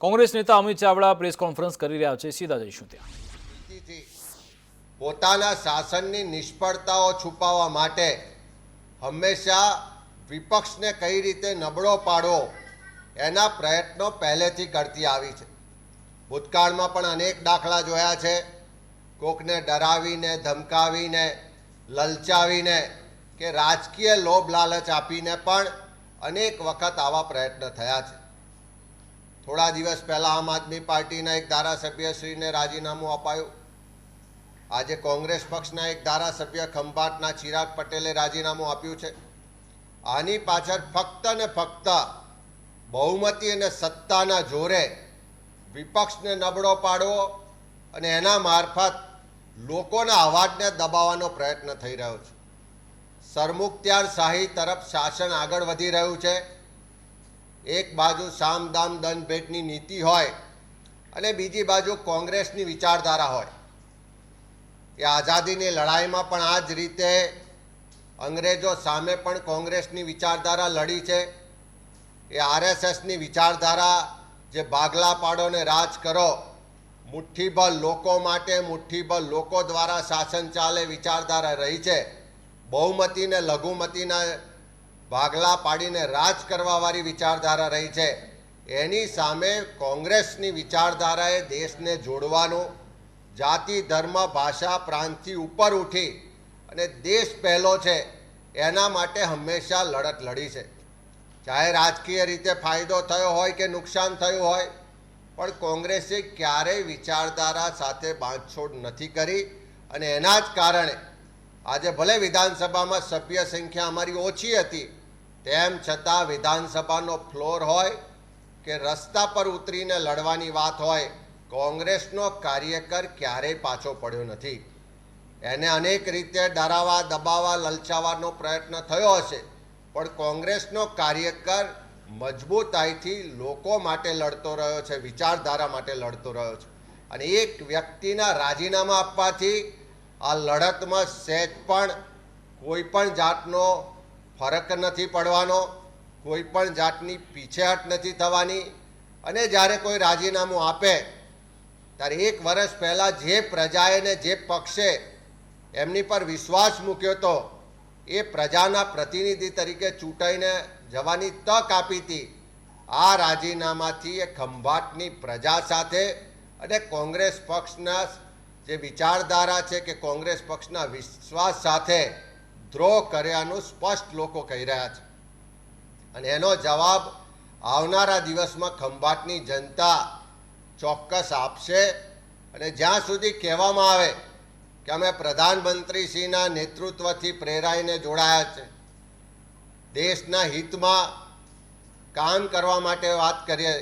કોંગ્રેસ નેતા Amit Chavda press conference કરી રહ્યા છે. સીધા જઈશું ત્યાં. પોતાના શાસનની નિષ્ફળતાઓ છુપાવવા માટે હંમેશા વિપક્ષને કઈ રીતે નબળો પાડવો એના પ્રયત્નો પહેલેથી કરતી આવી છે. ભૂતકાળમાં પણ અનેક દાખલા જોયા છે. કોકને ડરાવીને, ધમકાવીને, લલચાવીને કે રાજકીય લોભ લાલચ આપીને પણ અનેક વખત આવા પ્રયત્ન થયા છે. થોડા દિવસ પહેલાં આમ આદમી પાર્ટીના એક ધારાસભ્યશ્રીને રાજીનામું અપાયું. આજે કોંગ્રેસ પક્ષના એક ધારાસભ્ય ખંભાટના ચિરાગ પટેલે રાજીનામું આપ્યું છે. આની પાછળ ફક્ત ને ફક્ત બહુમતી અને સત્તાના જોરે વિપક્ષને નબળો પાડવો અને એના મારફત લોકોના અવાજને દબાવવાનો પ્રયત્ન થઈ રહ્યો છે. સરમુખત્યાર શાહી તરફ શાસન આગળ વધી રહ્યું છે. એક બાજુ સામ, દામ દંડ નીતિ હોય અને બીજી બાજુ કોંગ્રેસની વિચારધારા હોય. એ આઝાદીની લડાઈમાં પણ આ જ રીતે અંગ્રેજો સામે પણ કોંગ્રેસની વિચારધારા લડી છે. એ આરએસએસની વિચારધારા જે ભાગલા પાડો ને રાજ કરો, મુઠ્ઠીભર લોકો માટે મુઠ્ઠીભર લોકો દ્વારા શાસન ચાલે વિચારધારા રહી છે. બહુમતીને લઘુમતીના ભાગલા પાડીને રાજ કરવાવાળી વિચારધારા રહી છે. એની સામે કોંગ્રેસની વિચારધારાએ દેશને જોડવાનું, જાતિ, ધર્મ, ભાષા, પ્રાંતથી ઉપર ઉઠી અને દેશ પહેલો છે, એના માટે હંમેશા લડત લડી છે. ચાહે રાજકીય રીતે ફાયદો થયો હોય કે નુકસાન થયું હોય, પણ કોંગ્રેસે ક્યારેય વિચારધારા સાથે બાંધછોડ નથી કરી અને એના જ કારણે આજે ભલે વિધાનસભામાં સભ્ય સંખ્યા અમારી ઓછી હતી, તેમ છતાં વિધાનસભાનો ફ્લોર હોય કે રસ્તા પર ઉતરીને લડવાની વાત હોય, કોંગ્રેસનો કાર્યકર ક્યારેય પાછો પડ્યો નથી. એને અનેક રીતે ડરાવા દબાવવા, લલચાવવાનો પ્રયત્ન થયો હશે, પણ કોંગ્રેસનો કાર્યકર મજબૂતાઈથી લોકો માટે લડતો રહ્યો છે, વિચારધારા માટે લડતો રહ્યો છે. અને એક વ્યક્તિના રાજીનામા આપવાથી આ લડતમાં સહેજ પણ કોઈ પણ જાતનો ફરક નથી પડવાનો, કોઈ પણ જાતની પીછેહટ નથી થવાની. અને જ્યારે કોઈ રાજીનામું આપે, ત્યારે એક વર્ષ પહેલાં જે પ્રજાએ ને જે પક્ષે એમની પર વિશ્વાસ મૂક્યો હતો એ પ્રજાના પ્રતિનિધિ તરીકે ચૂંટાઈને જવાની તક આપી હતી. આ રાજીનામાથી એ ખંભાટની પ્રજા સાથે અને કોંગ્રેસ પક્ષના જે વિચારધારા છે કે કોંગ્રેસ પક્ષના વિશ્વાસ સાથે દ્રોહ કર્યાનું સ્પષ્ટ લોકો કહી રહ્યા છે. અને એનો જવાબ આવનારા દિવસમાં ખંભાટની જનતા ચોક્કસ આપશે અને જ્યાં સુધી કહેવામાં આવે કે અમે પ્રધાનમંત્રીશ્રીના નેતૃત્વથી પ્રેરાઈને જોડાયા છે, દેશના હિતમાં કામ કરવા માટે વાત કરીએ